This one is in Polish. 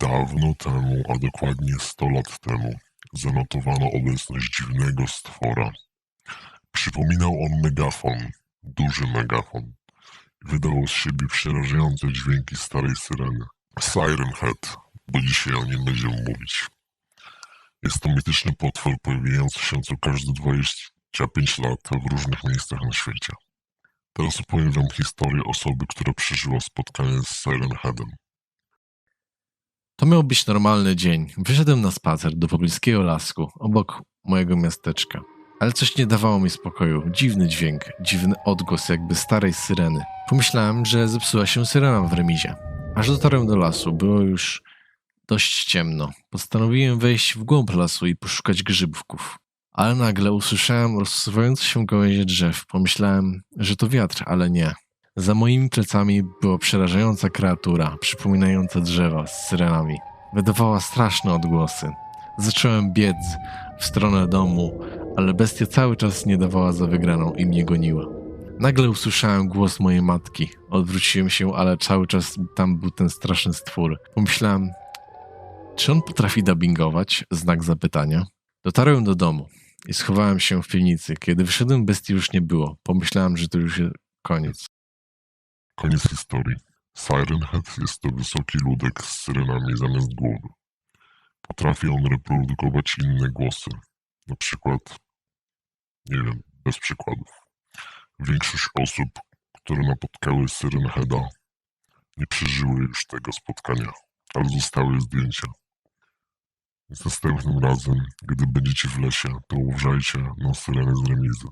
Dawno temu, a dokładnie 100 lat temu, zanotowano obecność dziwnego stwora. Przypominał on megafon, duży megafon. Wydawał z siebie przerażające dźwięki starej syreny. Siren Head, bo dzisiaj o nim będziemy mówić. Jest to mityczny potwór pojawiający się co każde 25 lat w różnych miejscach na świecie. Teraz opowiem wam historię osoby, która przeżyła spotkanie z Siren Headem. To miał być normalny dzień. Wyszedłem na spacer do pobliskiego lasku, obok mojego miasteczka. Ale coś nie dawało mi spokoju. Dziwny dźwięk, dziwny odgłos jakby starej syreny. Pomyślałem, że zepsuła się syrena w remizie. Aż dotarłem do lasu, było już dość ciemno. Postanowiłem wejść w głąb lasu i poszukać grzybków. Ale nagle usłyszałem rozsuwające się gałęzie drzew. Pomyślałem, że to wiatr, ale nie. Za moimi plecami była przerażająca kreatura, przypominająca drzewa z syrenami. Wydawała straszne odgłosy. Zacząłem biec w stronę domu, ale bestia cały czas nie dawała za wygraną i mnie goniła. Nagle usłyszałem głos mojej matki. Odwróciłem się, ale cały czas tam był ten straszny stwór. Pomyślałem, czy on potrafi dubbingować? Znak zapytania. Dotarłem do domu i schowałem się w piwnicy. Kiedy wyszedłem, bestii już nie było. Pomyślałem, że to już koniec. Koniec historii. Siren Head jest to wysoki ludek z syrenami zamiast głowy. Potrafi on reprodukować inne głosy. Na przykład, nie wiem, bez przykładów. Większość osób, które napotkały Siren Heada, nie przeżyły już tego spotkania, ale zostały zdjęcia. Więc następnym razem, gdy będziecie w lesie, to uważajcie na syreny z remizy.